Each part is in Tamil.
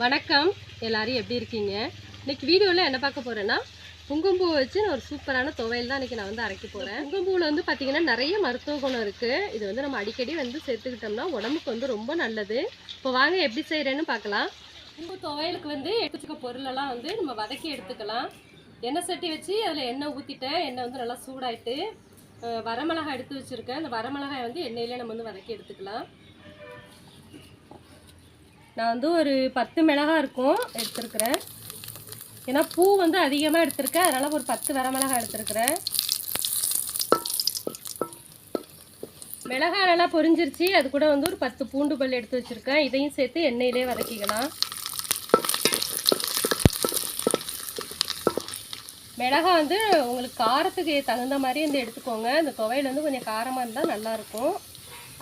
வணக்கம். எல்லாரும் எப்படி இருக்கீங்க? இன்னைக்கு வீடியோவில் என்ன பார்க்க போறேன்னா குங்கும்பூ வச்சு நான் ஒரு சூப்பரான துவையல் தான் இன்னைக்கு நான் வந்து அரைக்க போகிறேன் குங்கும்பூவில் வந்து பார்த்தீங்கன்னா நிறைய மருத்துவ குணம் இருக்குது இது வந்து நம்ம அடிக்கடி வந்து சேர்த்துக்கிட்டோம்னா உடம்புக்கு வந்து ரொம்ப நல்லது. இப்போ வாங்க எப்படி செய்கிறேன்னு பார்க்கலாம். குங்கும்பூ துவையலுக்கு வந்து எடுத்துக்க பொருளெல்லாம் வந்து நம்ம வதக்கி எடுத்துக்கலாம். எண்ணெய் சட்டி வச்சு அதில் எண்ணெய் ஊற்றிட்டேன் எண்ணெய் வந்து நல்லா சூடாயிட்டு அஹ் வரமிளகாய் எடுத்து வச்சுருக்கேன். அந்த வரமிளகாய் வந்து எண்ணெயிலே நம்ம வந்து வதக்கி எடுத்துக்கலாம். நான் வந்து ஒரு பத்து மிளகா இருக்கும் எடுத்துருக்கிறேன். ஏன்னா பூ வந்து அதிகமாக எடுத்திருக்கேன். அதனால் ஒரு பத்து வரமிளகா எடுத்துருக்கிறேன். மிளகா நல்லா பொரிஞ்சிருச்சு. அது கூட வந்து ஒரு பத்து பூண்டு பல் எடுத்து வச்சுருக்கேன். இதையும் சேர்த்து எண்ணெயிலே வதக்கிக்கலாம். மிளகா வந்து உங்களுக்கு காரத்துக்கு தகுந்த மாதிரி வந்து எடுத்துக்கோங்க. இந்த துவையல் வந்து கொஞ்சம் காரமாக இருந்தால் நல்லாயிருக்கும்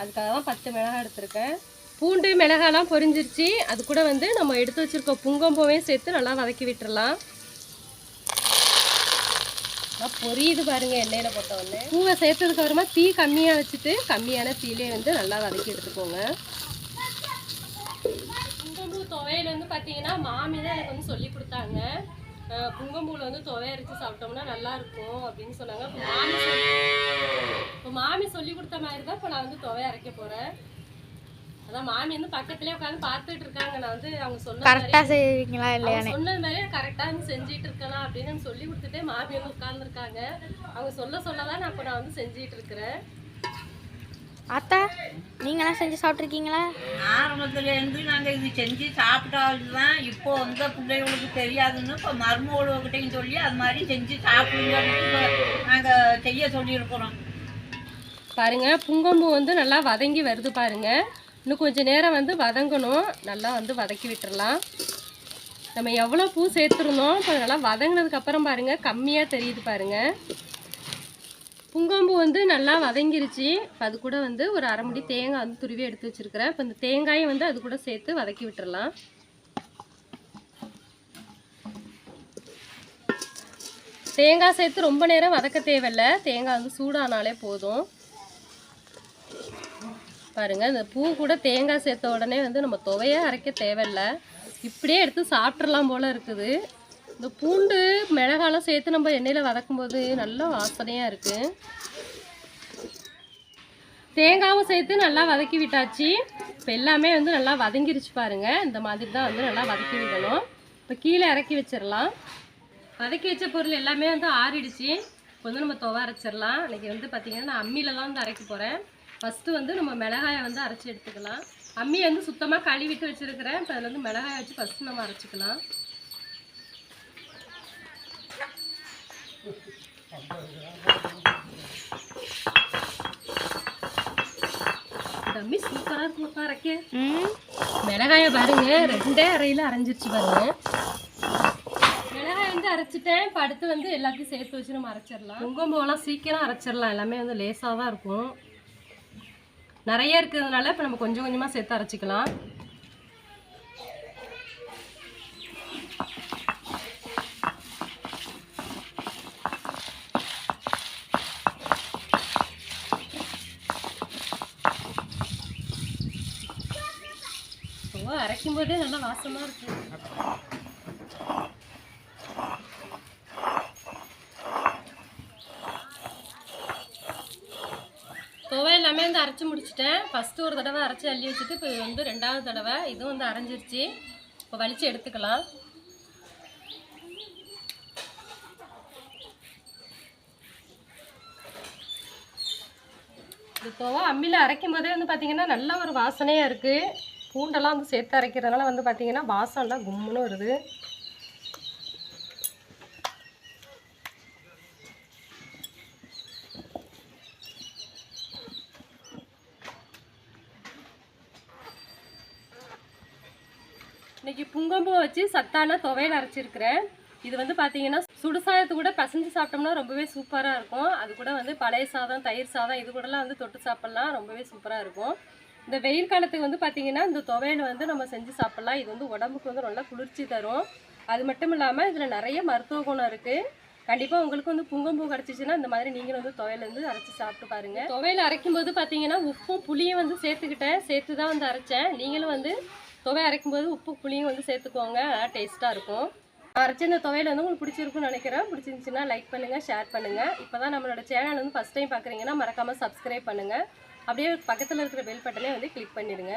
அதுக்காக தான் பத்து மிளகாய் எடுத்திருக்கேன். பூண்டு மிளகாலாம் பொரிஞ்சிருச்சு. அது கூட வந்து நம்ம எடுத்து வச்சுருக்க புங்கம்பூவையும் சேர்த்து நல்லா வதக்கி விட்டுறலாம். பொரியுது பாருங்க எண்ணெயில் போட்ட உடனே. பூவை சேர்த்ததுக்கு அப்புறமா தீ கம்மியாக வச்சுட்டு கம்மியான தீலே வந்து நல்லா வதக்கி எடுத்துக்கோங்க. புங்கம்பூ துவையல் வந்து பார்த்தீங்கன்னா மாமி தான் எனக்கு வந்து சொல்லி கொடுத்தாங்க. புங்கம்பூவில் வந்து துவைய அரைச்சி சாப்பிட்டோம்னா நல்லா இருக்கும் அப்படின்னு சொன்னாங்க. இப்போ மாமி இப்போ மாமி சொல்லி கொடுத்த மாதிரி தான் இப்போ நான் வந்து துவைய அரைக்க போகிறேன் அதான் மாமி வந்து பக்கத்துலேயே உட்காந்து பார்த்துட்டு இருக்காங்க. நான் வந்து அவங்க சொன்ன மாதிரி செய்வீங்களா இல்லையா சொன்னது மாதிரியே கரெக்டாக வந்து செஞ்சிட்டு இருக்கலாம் அப்படின்னு சொல்லி கொடுத்துட்டே மாமி வந்து உட்கார்ந்துருக்காங்க. அவங்க சொல்ல சொல்ல தான் நான் இப்போ நான் வந்து செஞ்சிட்டு இருக்கிறேன். அத்தா நீங்களாம் செஞ்சு சாப்பிட்ருக்கீங்களா ஆரம்பத்துலேருந்து நாங்கள் இது செஞ்சு சாப்பிட்டால் தான் இப்போ வந்து பிள்ளைகளுக்கு தெரியாதுன்னு இப்போ மருமகளுக்கிட்டையும் சொல்லி அது மாதிரி செஞ்சு சாப்பிடுங்கன்னு இப்போ நாங்கள் செய்ய சொல்லியிருக்கிறோம். பாருங்க புங்கம்பூ வந்து நல்லா வதங்கி வருது பாருங்க. இன்னும் கொஞ்சம் நேரம் வந்து வதங்கணும். நல்லா வந்து வதக்கி விட்டுறலாம். நம்ம எவ்வளோ பூ சேர்த்துருந்தோம் இப்போ நல்லா வதங்கினதுக்கப்புறம் பாருங்கள் கம்மியாக தெரியுது பாருங்கள் புங்கம்பு வந்து நல்லா வதங்கிருச்சு. இப்போ அது கூட வந்து ஒரு அரை முடி தேங்காய் வந்து துருவி எடுத்து வச்சிருக்கிறேன். இப்போ இந்த தேங்காயை வந்து அது கூட சேர்த்து வதக்கி விட்டுறலாம். தேங்காய் சேர்த்து ரொம்ப நேரம் வதக்க தேவையில்ல. தேங்காய் வந்து சூடானாலே போதும். பாருங்கள் இந்த பூ கூட தேங்காய் சேர்த்த உடனே வந்து நம்ம துவையை அரைக்க தேவையில்ல. இப்படியே எடுத்து சாப்பிட்றலாம் போல் இருக்குது. இந்த பூண்டு மிளகாலாம் சேர்த்து நம்ம எண்ணெயில் வதக்கும்போது நல்ல வாசனையாக இருக்குது தேங்காவும் சேர்த்து நல்லா வதக்கி விட்டாச்சு. இப்போ எல்லாமே வந்து நல்லா வதங்கிருச்சு பாருங்க. இந்த மாதிரி தான் வந்து நல்லா வதக்கி விடணும். இப்போ கீழே இறக்கி வச்சிடலாம். வதக்கி வச்ச பொருள் எல்லாமே வந்து ஆறிடுச்சு. இப்போ வந்து நம்ம துவ அரைச்சிடலாம். இன்றைக்கி வந்து பார்த்திங்கன்னா நான் அம்மியில தான் வந்து அரைக்க போகிறேன் ஃபஸ்ட்டு வந்து நம்ம மிளகாயை வந்து அரைச்சி எடுத்துக்கலாம். அம்மியை வந்து சுத்தமாக கழுவிட்டு வச்சுருக்கிறேன். இப்போ அதில் வந்து மிளகாயை வச்சு ஃபஸ்ட்டு நம்ம அரைச்சிக்கலாம். இந்த அம்மி சூப்பராக இருக்குமாப்பா அரைக்க. மிளகாயை பாருங்க ரெண்டே அறையில் அரைஞ்சிருச்சு பாருங்க. மிளகாய் வந்து அரைச்சிட்டேன். இப்போ அடுத்து வந்து எல்லாத்தையும் சேர்த்து வச்சு நம்ம அரைச்சிடலாம். குங்குமம்லாம் சீக்கிரம் அரைச்சிடலாம். எல்லாமே வந்து லேசாக தான் இருக்கும். நிறைய இருக்கிறதுனால இப்போ நம்ம கொஞ்சம் கொஞ்சமாக சேர்த்து அரைச்சிக்கலாம். ஓ அரைக்கும் போதே நல்லா வாசமாக இருக்குது துவை எல்லாமே வந்து அரைச்சி முடிச்சிட்டேன். ஃபஸ்ட்டு ஒரு தடவை அரைச்சி அள்ளி வச்சுட்டு இப்போ இது வந்து ரெண்டாவது தடவை. இதுவும் வந்து அரைஞ்சிருச்சு. இப்போ வலித்து எடுத்துக்கலாம். இது துவை அம்மியில் அரைக்கும் போதே வந்து பார்த்திங்கன்னா நல்ல ஒரு வாசனையாக இருக்குது பூண்டெல்லாம் வந்து சேர்த்து அரைக்கிறதுனால வந்து பார்த்திங்கன்னா வாசம்லாம் கும்முன்னு வருது. இன்னைக்கு புங்கம்பூ வச்சு சத்தான துவையல் அரைச்சிருக்கிறேன். இது வந்து பார்த்தீங்கன்னா சுடுசாதத்து கூட பசஞ்சு சாப்பிட்டோம்னா ரொம்பவே சூப்பராக இருக்கும். அது கூட வந்து பழைய சாதம் தயிர் சாதம் இது கூடலாம் வந்து தொட்டு சாப்பிட்லாம். ரொம்பவே சூப்பராக இருக்கும். இந்த வெயில் காலத்துக்கு வந்து பார்த்தீங்கன்னா இந்த துவையல் வந்து நம்ம செஞ்சு சாப்பிட்லாம். இது வந்து உடம்புக்கு வந்து நல்லா குளிர்ச்சி தரும். அது மட்டும் இல்லாமல் இதில் நிறைய மருத்துவ குணம் இருக்குது கண்டிப்பாக உங்களுக்கு வந்து புங்கம்பூ கிடச்சிச்சின்னா இந்த மாதிரி நீங்களும் வந்து துவையல் வந்து அரைச்சி சாப்பிட்டு பாருங்கள் துவையல் அரைக்கும் போது பார்த்தீங்கன்னா உப்பும் புளியும் வந்து சேர்த்துக்கிட்டேன். சேர்த்து தான் வந்து அரைச்சேன். நீங்களும் வந்து துவை அரைக்கும் போது உப்பு புளியும் வந்து சேர்த்துக்கோங்க. நல்லா டேஸ்ட்டாக இருக்கும். அரைச்ச இந்த துவையில் வந்து உங்களுக்கு பிடிச்சிருக்குன்னு நினைக்கிறேன். பிடிச்சிருந்துச்சின்னா லைக் பண்ணுங்கள் ஷேர் பண்ணுங்கள் இப்போ தான் நம்மளோட சேனல் வந்து ஃபஸ்ட் டைம் பார்க்குறீங்கன்னா மறக்காமல் சப்ஸ்கிரைப் பண்ணுங்கள் அப்படியே பக்கத்தில் இருக்கிற பெல் பட்டனே வந்து கிளிக் பண்ணிடுங்க.